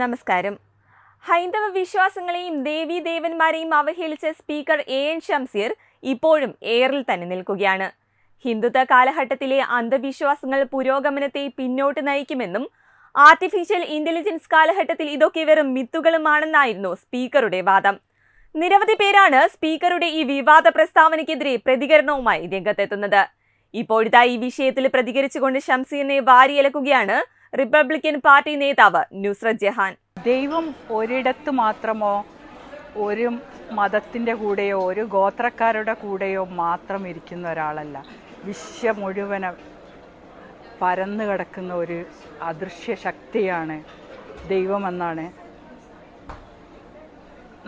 നമസ്കാരം. ഹൈന്ദവ വിശ്വാസങ്ങളെയും ദേവീ ദേവന്മാരെയും അവഹേളിച്ച സ്പീക്കർ എ എൻ ഷംസീർ ഇപ്പോഴും എയറിൽ തന്നെ നിൽക്കുകയാണ്. ഹിന്ദുത്വ കാലഘട്ടത്തിലെ അന്ധവിശ്വാസങ്ങൾ പുരോഗമനത്തെ പിന്നോട്ട് നയിക്കുമെന്നും ആർട്ടിഫിഷ്യൽ ഇന്റലിജൻസ് കാലഘട്ടത്തിൽ ഇതൊക്കെ വെറും മിത്തുകളുമാണെന്നായിരുന്നു സ്പീക്കറുടെ വാദം. നിരവധി പേരാണ് സ്പീക്കറുടെ ഈ വിവാദ പ്രസ്താവനയ്ക്കെതിരെ പ്രതികരണവുമായി രംഗത്തെത്തുന്നത്. ഇപ്പോഴത്തെ ഈ വിഷയത്തിൽ പ്രതികരിച്ചുകൊണ്ട് ഷംസീറിനെ വാരിയലക്കുകയാണ് റിപ്പബ്ലിക്കൻ പാർട്ടി നേതാവ് നുസ്രത് ജഹാൻ. ദൈവം ഒരിടത്ത് മാത്രമോ ഒരു മതത്തിന്റെ കൂടെയോ ഒരു ഗോത്രക്കാരുടെ കൂടെയോ മാത്രം ഇരിക്കുന്ന ഒരാളല്ല. വിശ്വ മുഴുവനും പരന്നു കിടക്കുന്ന ഒരു അദൃശ്യ ശക്തിയാണ് ദൈവമെന്നാണ്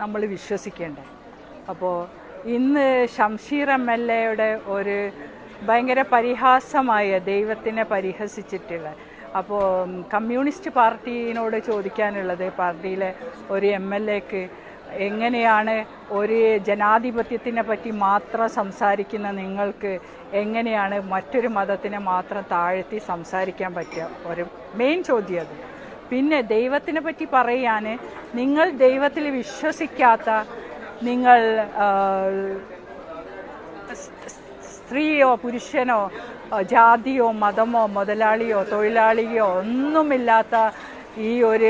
നമ്മൾ വിശ്വസിക്കേണ്ടത്. അപ്പോൾ ഇന്ന് ഷംഷീർ എം എൽ എയുടെ ഒരു ഭയങ്കര പരിഹാസമായ ദൈവത്തിനെ പരിഹസിച്ചിട്ടുള്ള അപ്പോൾ കമ്മ്യൂണിസ്റ്റ് പാർട്ടിയിനോട് ചോദിക്കാനുള്ളത് പാർട്ടിയിലെ ഒരു എം എൽ എക്ക് എങ്ങനെയാണ് ഒരു ജനാധിപത്യത്തിനെ പറ്റി മാത്രം സംസാരിക്കുന്ന നിങ്ങൾക്ക് എങ്ങനെയാണ് മറ്റൊരു മതത്തിനെ മാത്രം താഴ്ത്തി സംസാരിക്കാൻ പറ്റുക? ഒരു മെയിൻ ചോദ്യം അത്. പിന്നെ ദൈവത്തിനെ പറ്റി പറയാൻ നിങ്ങൾ ദൈവത്തിൽ വിശ്വസിക്കാത്ത നിങ്ങൾ സ്ത്രീയോ പുരുഷനോ ജാതിയോ മതമോ മുതലാളിയോ തൊഴിലാളിയോ ഒന്നുമില്ലാത്ത ഈ ഒരു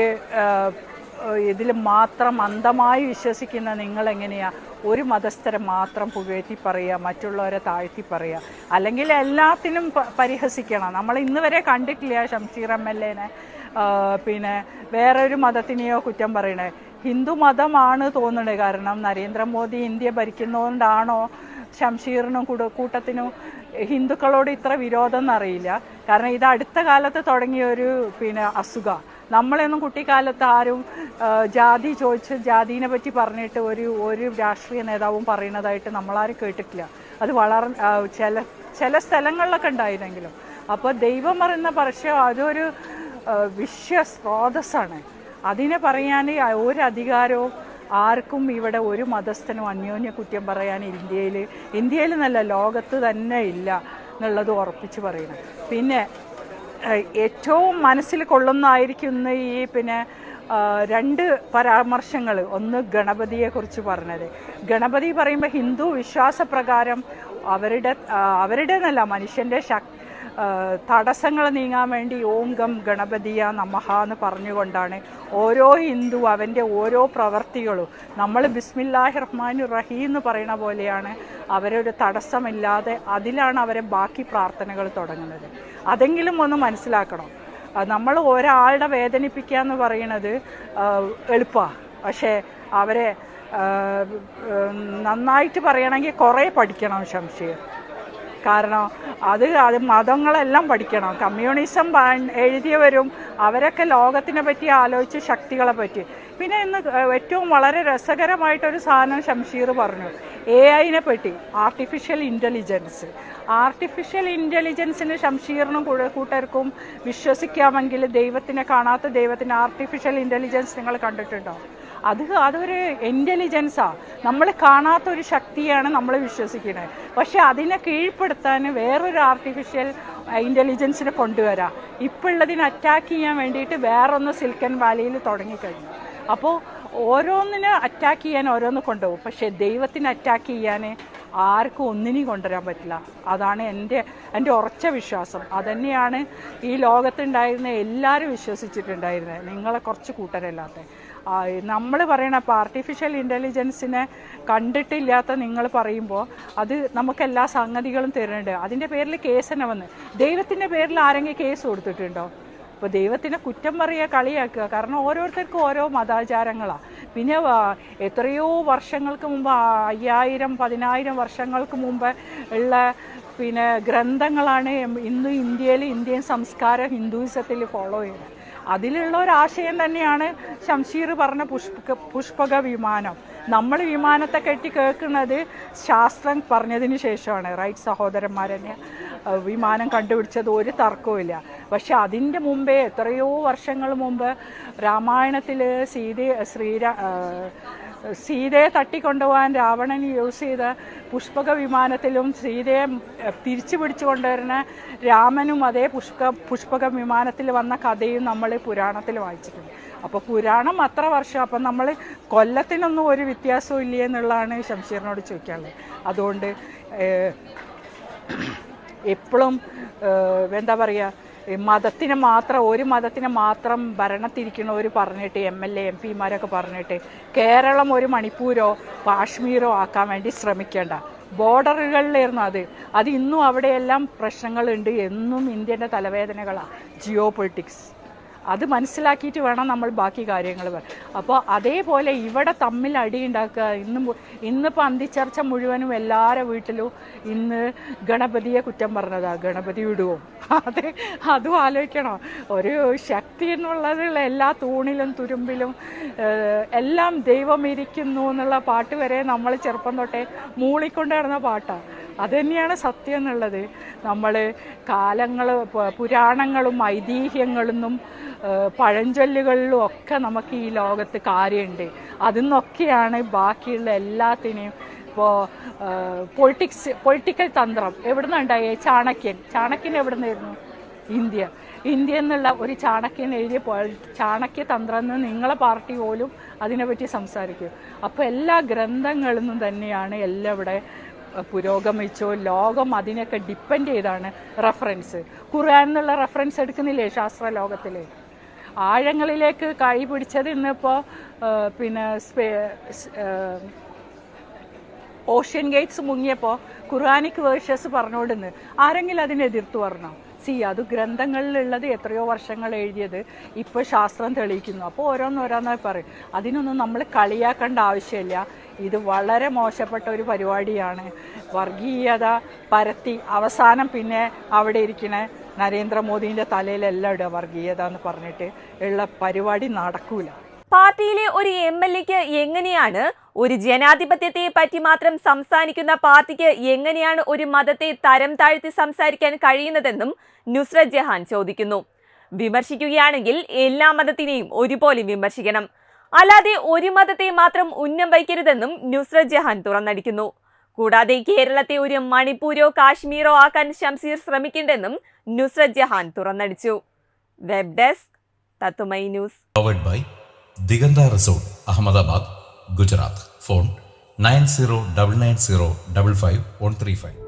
ഇതിൽ മാത്രം അന്ധമായി വിശ്വസിക്കുന്ന നിങ്ങൾ എങ്ങനെയാ ഒരു മതസ്ഥരെ മാത്രം പുകഴ്ത്തി പറയുക മറ്റുള്ളവരെ താഴ്ത്തി പറയുക. അല്ലെങ്കിൽ എല്ലാത്തിനും പരിഹസിക്കണം. നമ്മൾ ഇന്ന് വരെ കണ്ടിട്ടില്ല ഷംഷീർ എം എൽ എനെ. പിന്നെ വേറൊരു മതത്തിനെയോ കുറ്റം പറയണേ. ഹിന്ദു മതമാണ് തോന്നുന്നത് കാരണം നരേന്ദ്രമോദി ഇന്ത്യ ഭരിക്കുന്നതുകൊണ്ടാണോ ഷംഷീറിനും കൂട കൂട്ടത്തിനും ഹിന്ദുക്കളോട് ഇത്ര വിരോധം എന്നറിയില്ല. കാരണം ഇത് അടുത്ത കാലത്ത് തുടങ്ങിയ ഒരു പിന്നെ അസുഖ. നമ്മളെയൊന്നും കുട്ടിക്കാലത്ത് ആരും ജാതി ചോദിച്ച് ജാതിനെ പറ്റി പറഞ്ഞിട്ട് ഒരു ഒരു രാഷ്ട്രീയ നേതാവും പറയുന്നതായിട്ട് നമ്മളാരും കേട്ടിട്ടില്ല. അത് വളർ ചില ചില സ്ഥലങ്ങളിലൊക്കെ ഉണ്ടായിരുന്നെങ്കിലും. അപ്പോൾ ദൈവം പറയുന്ന പക്ഷേ അതൊരു വിശ്വസ്രോതസ്സാണ്. വിശ്വ സ്രോതസ്സാണ് അതിനെ പറയാൻ ഒരു ആർക്കും ഇവിടെ ഒരു മതസ്ഥനും അന്യോന്യ കുറ്റം പറയാൻ ഇന്ത്യയിൽ ഇന്ത്യയിൽ നല്ല ലോകത്ത് തന്നെ ഇല്ല എന്നുള്ളത് ഉറപ്പിച്ച് പറയണം. പിന്നെ ഏറ്റവും മനസ്സിൽ കൊള്ളുന്നതായിരിക്കുന്ന ഈ പിന്നെ രണ്ട് പരാമർശങ്ങൾ. ഒന്ന് ഗണപതിയെക്കുറിച്ച് പറഞ്ഞത്. ഗണപതി പറയുമ്പോൾ ഹിന്ദു വിശ്വാസപ്രകാരം അവരുടെ അവരുടെ എന്നല്ല മനുഷ്യന്റെ ശക് തടസ്സങ്ങൾ നീങ്ങാൻ വേണ്ടി ഓം ഗം ഗണപതിയ നമഹ എന്ന് പറഞ്ഞുകൊണ്ടാണ് ഓരോ ഹിന്ദു അവന്റെ ഓരോ പ്രവർത്തികളും. നമ്മൾ ബിസ്മില്ലാഹി റഹ്മാൻ റഹീം എന്ന് പറയുന്ന പോലെയാണ് അവരൊരു തടസ്സമില്ലാതെ അതിലാണ് അവരെ ബാക്കി പ്രാർത്ഥനകൾ തുടങ്ങുന്നത്. അതെങ്കിലും ഒന്ന് മനസ്സിലാക്കണം. നമ്മൾ ഒരാളുടെ വേദനിപ്പിക്കുക എന്ന് പറയുന്നത് എളുപ്പമാണ് പക്ഷേ അവരെ നന്നായിട്ട് പറയണമെങ്കിൽ കുറേ പഠിക്കണം ശംഷീർ കാരണം അത് അത് മതങ്ങളെല്ലാം പഠിക്കണം. കമ്മ്യൂണിസം എഴുതിയവരും അവരൊക്കെ ലോകത്തിനെ പറ്റി ആലോചിച്ച് ശക്തികളെ പറ്റി. പിന്നെ ഇന്ന് ഏറ്റവും വളരെ രസകരമായിട്ടൊരു സാധനം ഷംഷീർ പറഞ്ഞു. എ ഐനെ പറ്റി ആർട്ടിഫിഷ്യൽ ഇന്റലിജൻസ് ആർട്ടിഫിഷ്യൽ ഇന്റലിജൻസിന് ഷംഷീറിനും കൂടെ കൂട്ടർക്കും വിശ്വസിക്കാമെങ്കിൽ ദൈവത്തിനെ കാണാത്ത ദൈവത്തിന് ആർട്ടിഫിഷ്യൽ ഇന്റലിജൻസ് നിങ്ങൾ കണ്ടിട്ടുണ്ടോ? അത് അതൊരു ഇന്റലിജൻസാണ് നമ്മൾ കാണാത്ത ഒരു ശക്തിയാണ് നമ്മൾ വിശ്വസിക്കുന്നത് പക്ഷെ അതിനെ കീഴ്പ്പെടുത്താൻ വേറൊരു ആർട്ടിഫിഷ്യൽ ഇന്റലിജൻസിനെ കൊണ്ടുവരാം. ഇപ്പോൾ അറ്റാക്ക് ചെയ്യാൻ വേണ്ടിയിട്ട് വേറൊന്ന് സിൽക്കൻ വാലിയിൽ തുടങ്ങിക്കഴിഞ്ഞു. അപ്പോൾ ഓരോന്നിനെ അറ്റാക്ക് ചെയ്യാൻ ഓരോന്ന് കൊണ്ടുപോകും. പക്ഷേ ദൈവത്തിന് അറ്റാക്ക് ചെയ്യാൻ ആർക്കും ഒന്നിനെയും കൊണ്ടുവരാൻ പറ്റില്ല. അതാണ് എന്റെ എന്റെ ഉറച്ച വിശ്വാസം. അതുതന്നെയാണ് ഈ ലോകത്തുണ്ടായിരുന്ന എല്ലാവരും വിശ്വസിച്ചിട്ടുണ്ടായിരുന്നത്. നിങ്ങളെ കുറച്ച് കൂട്ടരല്ലാത്ത. നമ്മൾ പറയണ ഇപ്പോൾ ആർട്ടിഫിഷ്യൽ ഇന്റലിജൻസിനെ കണ്ടിട്ടില്ലാത്ത നിങ്ങൾ പറയുമ്പോൾ അത് നമുക്ക് എല്ലാ സംഗതികളും തരുന്നുണ്ട്. അതിന്റെ പേരിൽ കേസ് തന്നെ വന്ന്. ദൈവത്തിന്റെ പേരിൽ ആരെങ്കിലും കേസ് കൊടുത്തിട്ടുണ്ടോ? ഇപ്പോൾ ദൈവത്തിനെ കുറ്റം പറയുക കളിയാക്കുക കാരണം ഓരോരുത്തർക്കും ഓരോ മതാചാരങ്ങളാണ് പിന്നെ എത്രയോ വർഷങ്ങൾക്ക് മുമ്പ് അയ്യായിരം പതിനായിരം വർഷങ്ങൾക്ക് മുമ്പ് ഉള്ള പിന്നെ ഗ്രന്ഥങ്ങളാണ് ഇന്ന് ഇന്ത്യയിൽ ഇന്ത്യൻ സംസ്കാരം ഹിന്ദുയിസത്തിൽ ഫോളോ ചെയ്യുന്നത്. അതിലുള്ള ഒരു ആശയം തന്നെയാണ് ഷംഷീർ പറഞ്ഞ പുഷ്പക പുഷ്പക വിമാനം. നമ്മൾ വിമാനത്തെ കെട്ടി കേൾക്കുന്നത് ശാസ്ത്രം പറഞ്ഞതിന് ശേഷമാണ്. റൈറ്റ് സഹോദരന്മാരെന്നെ തന്നെ വിമാനം കണ്ടുപിടിച്ചത് ഒരു തർക്കവുമില്ല പക്ഷെ അതിന്റെ മുമ്പേ എത്രയോ വർഷങ്ങൾ മുമ്പ് രാമായണത്തിൽ സീത ശ്രീരാ സീതയെ തട്ടിക്കൊണ്ടുപോകാൻ രാവണൻ യൂസ് ചെയ്ത പുഷ്പക വിമാനത്തിലും സീതയെ തിരിച്ചു പിടിച്ചു കൊണ്ടുവരുന്ന രാമനും അതേ പുഷ്പ പുഷ്പക വിമാനത്തിൽ വന്ന കഥയും നമ്മൾ പുരാണത്തിൽ വായിച്ചിട്ടുണ്ട്. അപ്പോൾ പുരാണം അത്ര വർഷം അപ്പം നമ്മൾ കൊല്ലത്തിനൊന്നും ഒരു വ്യത്യാസവും ഇല്ലേ എന്നുള്ളതാണ് ശംഷീറിനോട് ചോദിക്കാനുള്ളത്. അതുകൊണ്ട് എപ്പോഴും എന്താ പറയുക മതത്തിന് മാത്രം ഒരു മതത്തിന് മാത്രം ഭരണത്തിരിക്കണവർ പറഞ്ഞിട്ട് എം എൽ എ എം പിമാരൊക്കെ പറഞ്ഞിട്ട് കേരളം ഒരു മണിപ്പൂരോ കാശ്മീരോ ആക്കാൻ വേണ്ടി ശ്രമിക്കേണ്ട. ബോർഡറുകളിലായിരുന്നു അത്. അത് ഇന്നും അവിടെയെല്ലാം പ്രശ്നങ്ങളുണ്ട്. എന്നും ഇന്ത്യന്റെ തലവേദനകളാണ് ജിയോ പൊളിറ്റിക്സ്. അത് മനസ്സിലാക്കിയിട്ട് വേണം നമ്മൾ ബാക്കി കാര്യങ്ങൾ അപ്പോൾ അതേപോലെ ഇവിടെ തമ്മിൽ അടി ഉണ്ടാക്കുക. ഇന്ന് ഇന്നിപ്പോൾ അന്തിച്ചർച്ച മുഴുവനും എല്ലാവരുടെ വീട്ടിലും ഇന്ന് ഗണപതിയെ കുറ്റം പറഞ്ഞതാ. ഗണപതി വിടുവോ? അത് അതും ആലോചിക്കണം. ഒരു ശക്തി എന്നുള്ളതുള്ള എല്ലാ തൂണിലും തുരുമ്പിലും എല്ലാം ദൈവം ഇരിക്കുന്നു എന്നുള്ള പാട്ട് വരെ നമ്മൾ ചെറുപ്പം തൊട്ടേ മൂളിക്കൊണ്ട് പാട്ടാണ് അത് തന്നെയാണ് സത്യം എന്നുള്ളത്. നമ്മൾ കാലങ്ങൾ പുരാണങ്ങളും ഐതിഹ്യങ്ങളെന്നും പഴഞ്ചൊല്ലുകളിലും ഒക്കെ നമുക്ക് ഈ ലോകത്ത് കാര്യമുണ്ട്. അതിൽ നിന്നൊക്കെയാണ് ബാക്കിയുള്ള എല്ലാത്തിനെയും ഇപ്പോൾ പൊളിറ്റിക്സ് പൊളിറ്റിക്കൽ തന്ത്രം. എവിടെ നിന്നുണ്ടായേ ചാണക്യൻ. ചാണക്യൻ എവിടെ നിന്നായിരുന്നു ഇന്ത്യ. ഇന്ത്യ എന്നുള്ള ഒരു ചാണക്യൻ എഴുതിയ ചാണക്യ തന്ത്രം എന്ന് നിങ്ങളെ പാർട്ടി പോലും അതിനെപ്പറ്റി സംസാരിക്കും. അപ്പോൾ എല്ലാ ഗ്രന്ഥങ്ങളിൽ നിന്നും തന്നെയാണ് എല്ലാം ഇവിടെ പുരോഗമിച്ചു ലോകം അതിനൊക്കെ ഡിപ്പെൻഡ് ചെയ്താണ് റെഫറൻസ് ഖുർആൻ എന്നുള്ള റെഫറൻസ് എടുക്കുന്നില്ലേ ശാസ്ത്ര ലോകത്തിൽ ആഴങ്ങളിലേക്ക് കൈ പിടിച്ചത് ഇന്നിപ്പോൾ പിന്നെ സ്പേ ഓഷ്യൻ ഗേറ്റ്സ് മുങ്ങിയപ്പോൾ ഖുർആാനിക് വേർഷസ് പറഞ്ഞുകൊണ്ടിരുന്ന് ആരെങ്കിലും അതിനെ എതിർത്ത് പറഞ്ഞോ? സി അത് ഗ്രന്ഥങ്ങളിലുള്ളത് എത്രയോ വർഷങ്ങൾ എഴുതിയത് ഇപ്പോൾ ശാസ്ത്രം തെളിയിക്കുന്നു. അപ്പോൾ ഓരോന്നോരോന്നായി പറയും. അതിനൊന്നും നമ്മൾ കളിയാക്കേണ്ട ആവശ്യമില്ല. ഇത് വളരെ മോശപ്പെട്ട ഒരു പരിപാടിയാണ്. വർഗീയത പരത്തി അവസാനം പിന്നെ അവിടെ ഇരിക്കണ നരേന്ദ്രമോദീന്റെ തലയിലെല്ലാം ഇടുക വർഗീയത എന്ന് പറഞ്ഞിട്ട് ഉള്ള പരിപാടി നടക്കൂല. പാർട്ടിയിലെ ഒരു എം എൽ എക്ക് എങ്ങനെയാണ് ഒരു ജനാധിപത്യത്തെ പറ്റി മാത്രം സംസാരിക്കുന്ന പാർട്ടിക്ക് എങ്ങനെയാണ് ഒരു മതത്തെ തരം താഴ്ത്തി സംസാരിക്കാൻ കഴിയുന്നതെന്നും നുസ്രത് ജഹാൻ ചോദിക്കുന്നു. വിമർശിക്കുകയാണെങ്കിൽ എല്ലാ മതത്തിനെയും ഒരുപോലെ വിമർശിക്കണം. അല്ലാതെ ഒരു മതത്തെ മാത്രം ഉന്നം വയ്ക്കരുതെന്നും നുസ്രത് ജഹാൻ തുറന്നടിക്കുന്നു. കൂടാതെ കേരളത്തെ ഒരു മണിപ്പൂരോ കാശ്മീരോ ആക്കാൻ ഷംസീർ ശ്രമിക്കണ്ടെന്നും നുസ്രത് ജഹാൻ തുറന്നടിച്ചു. വെബ് ഡെസ്ക് തത്തുമൈ news. Diganta resort Ahmedabad Gujarat phone nine zero double nine zero double five one three five